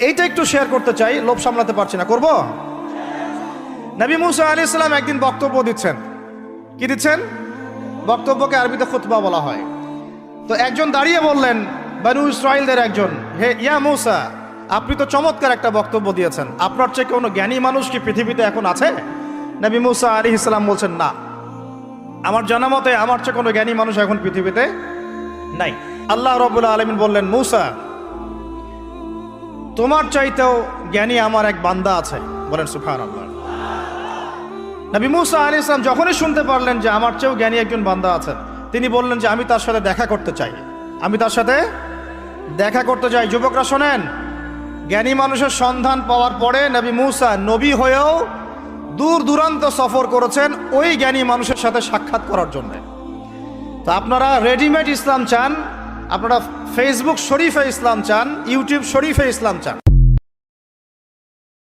এইটা একটু শেয়ার করতে চাই, লোভ সামলাতে পারছি না। করব? নবী মুসা আলী ইসলাম একদিন বক্তব্য দিচ্ছেন। কি দিচ্ছেন? বক্তব্যকে আরবিতে খুতবা বলা হয়। তো একজন দাঁড়িয়ে বললেন, বানু ইসরায়েলদের একজন। হে, ইয়া মুসা, আপনি তো চমৎকার একটা বক্তব্য দিয়েছেন। আপনার চেয়ে কোনো জ্ঞানী মানুষ কি পৃথিবীতে এখন আছে? নবী মুসা আলী ইসলাম বলছেন, না। আমার জানা মতে আমার চেয়ে কোনো জ্ঞানী মানুষ এখন পৃথিবীতে নাই। আল্লাহ রবুল্লা আলমিন বললেন, মুসা তোমার চাইতেও জ্ঞানী আমার এক বান্দা আছে, বলেন সুফান আল্লাহ নবী মুসা আলী ইসলাম যখনই শুনতে পারলেন যে আমার চেয়েও জ্ঞানী একজন বান্দা আছেন, তিনি বললেন যে আমি তার সাথে দেখা করতে চাই। আমি তার সাথে দেখা করতে চাই। যুবকরা শোনেন, জ্ঞানী মানুষের সন্ধান পাওয়ার পরে নবী মুসা নবী হয়েও দূর দূরান্ত সফর করেছেন ওই জ্ঞানী মানুষের সাথে সাক্ষাৎ করার জন্য। তো আপনারা রেডিমেড ইসলাম চান আপনারা ফেসবুক শরীফে ইসলাম চান ইউটিউব শরীফে ইসলাম চান।